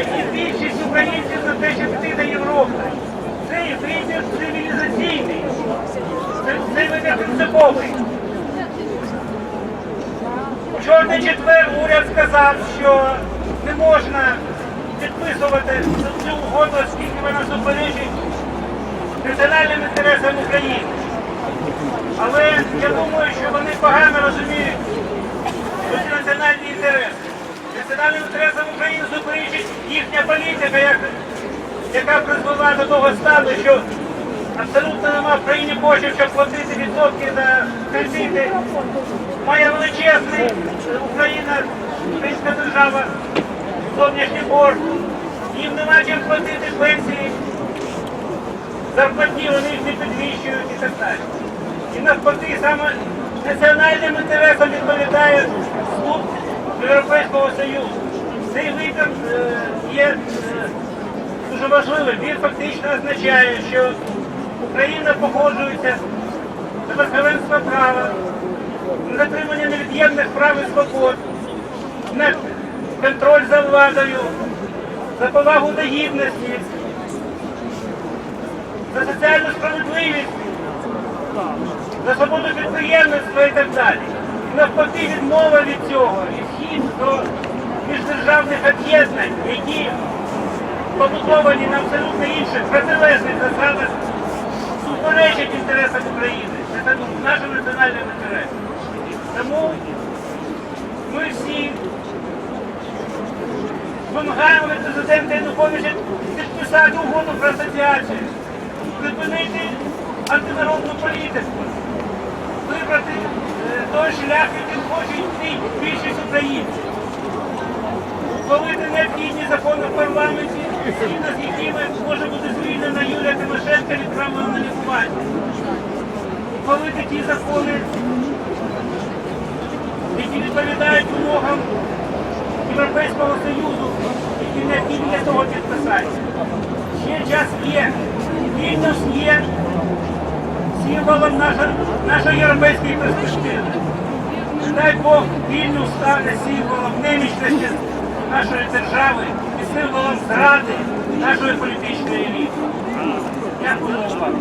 є і більшість українців за те, щоб йти до Європи. Це вибір цивілізаційний, це, це вибір принциповий. Чорний четвер уряд сказав, що не можна підписувати цю угоду, оскільки вона суперечить національним інтересам України. Але я думаю, що вони погано розуміють ці національні інтереси. Національним інтересам України суперечить їхня політика, як- яка призвела до того стану, що абсолютно нема в країні коштів, щоб платити відсотки за кредити. Має величезний Україна, українська держава, зовнішній борг. Їм нема чим платити пенсії, зарплатні вони їх не підвищують і так далі. І навпаки, саме національним інтересам відповідає вступ Європейського Союзу. Цей вибір е, є е, дуже важливим. Він фактично означає, що Україна погоджується на верховенство права, на дотримання невід'ємних прав і свобод, на контроль за владою, за повагу до гідності, за соціальну справедливість, за свободу підприємництва і так далі. Навпаки відмова від цього і вхід до міждержавних об'єднань, які побудовані на абсолютно інших протилежних засадах, суперечать інтересам України, це нашим національним інтересам. Тому ми всі вимагаємо від президента Януковича підписати угоду про асоціацію, припинити антинародну політику, вибрати е, той шлях, яким хоче йти більшість українців, ухвалити необхідні закони в парламенті, згідно з якими може бути звільнена Юлія Тимошенко від на лікування. Ухвалити ті закони, які відповідають вимогам Європейського Союзу, які необхідні для того підписання. Ще час є. Вільнюс є символом нашої, нашої європейської перспективи. Дай Бог Вільнюс стане символом немічності нашої держави і символом зради нашої політичної еліти. Дякую увагу.